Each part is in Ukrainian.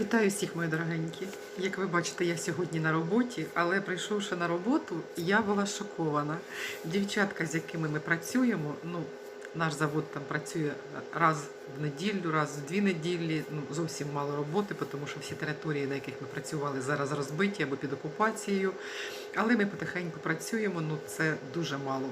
Вітаю всіх, мої дорогенькі. Як ви бачите, я сьогодні на роботі, але прийшовши на роботу, я була шокована. Дівчатка, з якими ми працюємо, ну, наш завод там працює раз в неділю, раз в дві неділі. Ну, зовсім мало роботи, тому що всі території, на яких ми працювали, зараз розбиті або під окупацією. Але ми потихеньку працюємо, ну це дуже мало.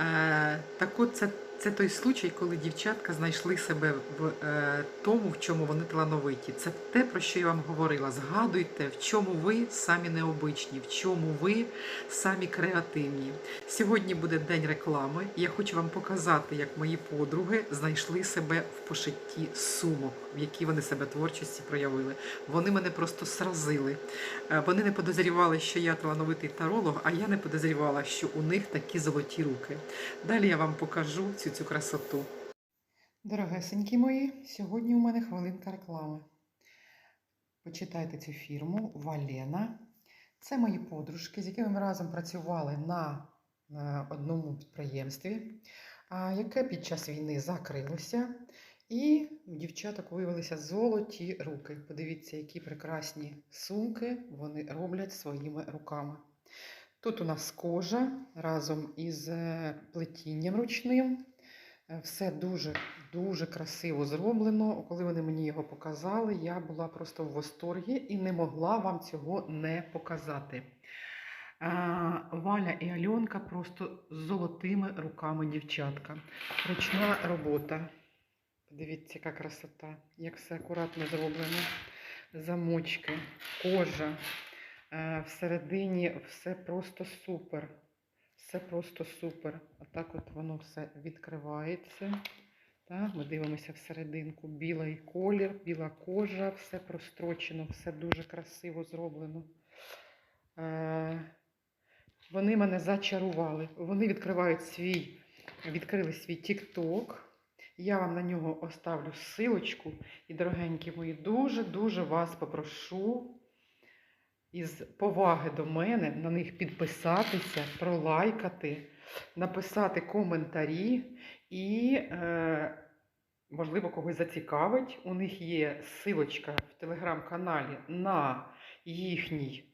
Е, так от це, це той случай, коли дівчатка знайшли себе в е, тому, в чому вони талановиті. Це те, про що я вам говорила. Згадуйте, в чому ви самі необичні, в чому ви самі креативні. Сьогодні буде день реклами. Я хочу вам показати, як мої подруги знайшли себе в пошитті сумок, в які вони себе творчості проявили. Вони мене просто сразили. Е, Вони не подозрівали, що я талановитий таролог, а я не подозрівала, що у них такі золоті руки. Далі я вам покажу цю цю красоту. Дорогесенькі мої, сьогодні у мене хвилинка реклами. Почитайте цю фірму Валена. Це мої подружки, з якими ми разом працювали на, на одному підприємстві, яке під час війни закрилося. І у дівчаток виявилися золоті руки. Подивіться, які прекрасні сумки вони роблять своїми руками. Тут у нас кожа разом із е, плетінням ручним. Е, Все дуже дуже красиво зроблено. Коли вони мені його показали, я була просто в восторгі і не могла вам цього не показати. Валя і Альонка просто з золотими руками дівчатка. Ручна робота. Подивіться, яка красота, як все акуратно зроблено. Замочки, кожа. Е, Всередині все просто супер. Все просто супер. Отак от воно все відкривається. Так, ми дивимося всерединку. Білий колір, біла кожа, все прострочено, все дуже красиво зроблено. Е, Вони мене зачарували. Вони відкривають свій, відкрили свій TikTok. Я вам на нього оставлю ссылочку. І, дорогенькі мої, дуже-дуже вас попрошу із поваги до мене на них підписатися, пролайкати, написати коментарі і, е, можливо, когось зацікавить. У них є силочка в телеграм-каналі на їхній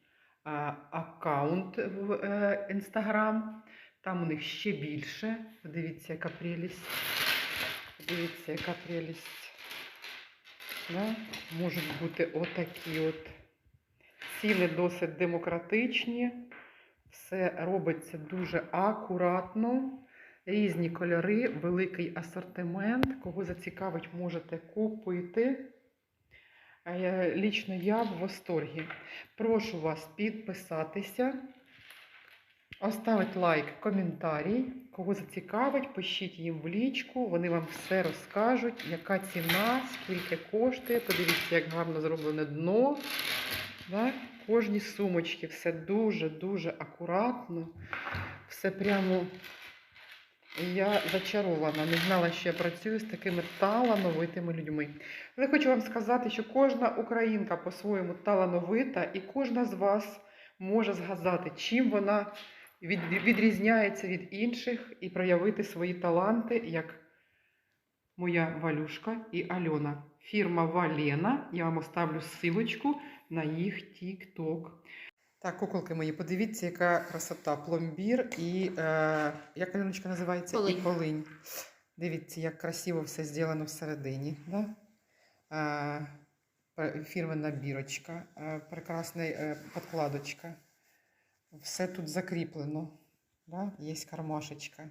е, аккаунт в е, інстаграм. Там у них ще більше. Подивіться, яка прелість. Подивіться, яка прелість. Да? Можуть бути отакі от ціни досить демократичні. Все робиться дуже акуратно. Різні кольори, великий асортимент. Кого зацікавить, можете купити. Е, Лічно я в восторгі. Прошу вас підписатися, оставити лайк, коментарій. Кого зацікавить, пишіть їм в лічку, вони вам все розкажуть, яка ціна, скільки коштує. Подивіться, як гарно зроблене дно. Да? Кожні сумочки, все дуже-дуже акуратно. Все прямо. Я зачарована, не знала, що я працюю з такими талановитими людьми. Але хочу вам сказати, що кожна українка по-своєму талановита, і кожна з вас може згадати, чим вона від- відрізняється від інших і проявити свої таланти, як моя Валюшка і Альона. Фірма Валена. Я вам оставлю ссылочку на їх TikTok. Так, куколки мої, подивіться, яка красота. Пломбір і е, як Альоночка називається? Полинь. І полинь. Дивіться, як красиво все зроблено всередині. Да? Е, фірменна бірочка, е, прекрасна е, подкладочка. Все тут закріплено. Да? Є кармашечка.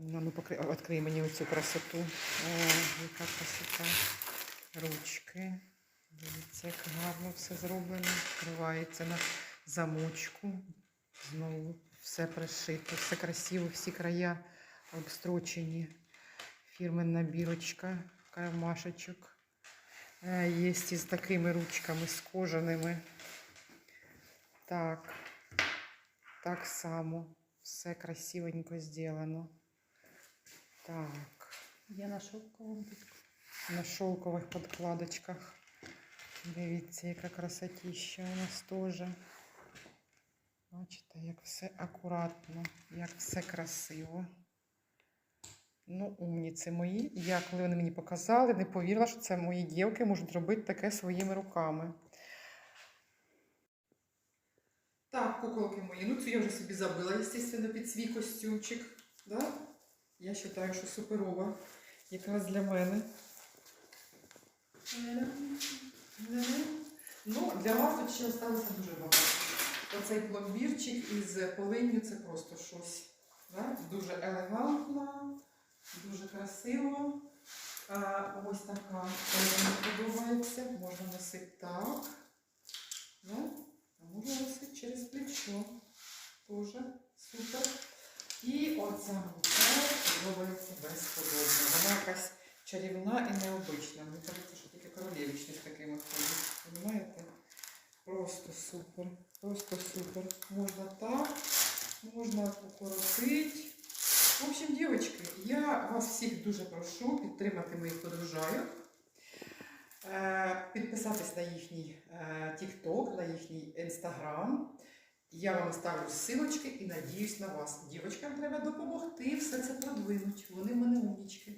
Ну, ну покри... відкрий мені оцю красоту. О, яка красота. Ручки. Дивіться, як гарно все зроблено. Відкривається на замочку. Знову все пришито, все красиво, всі края обстрочені. Фірменна бірочка, кармашечок. Е, Є із такими ручками, з кожаними. Так, так само. Все красивенько зроблено. Так, Я на шовковому на шовкових подкладочках. Дивіться, яка красотища у нас теж. Бачите, як все акуратно, як все красиво. Ну, умніці мої. Я, коли вони мені показали, не повірила, що це мої дівки можуть робити таке своїми руками. Так, куколки мої. Ну, цю я вже собі забила, звісно, під свій костюмчик. Да? Я вважаю, що суперова. Якраз для мене. Ну, для вас тут ще залишилося дуже багато. Оцей пломбірчик із полинню це просто щось. Да? Дуже елегантно, дуже красиво. А, ось така теж мені подобається. Можна носити так. Да? А можна носити через плечо. Тоже супер. І оця мука подобається безподобно. Вона якась чарівна і необична. Мені кажеться, що тільки королевичні з такими ходять. Понимаєте? Просто супер. Просто супер. Можна так, можна покоротити. В общем, дівчатки, я вас всіх дуже прошу підтримати моїх подружайок. Е, Підписатись на їхній е, TikTok, на їхній Instagram. Я вам ставлю силочки і надіюсь на вас. Дівочкам треба допомогти все це продвинуть. Вони в мене умнічки.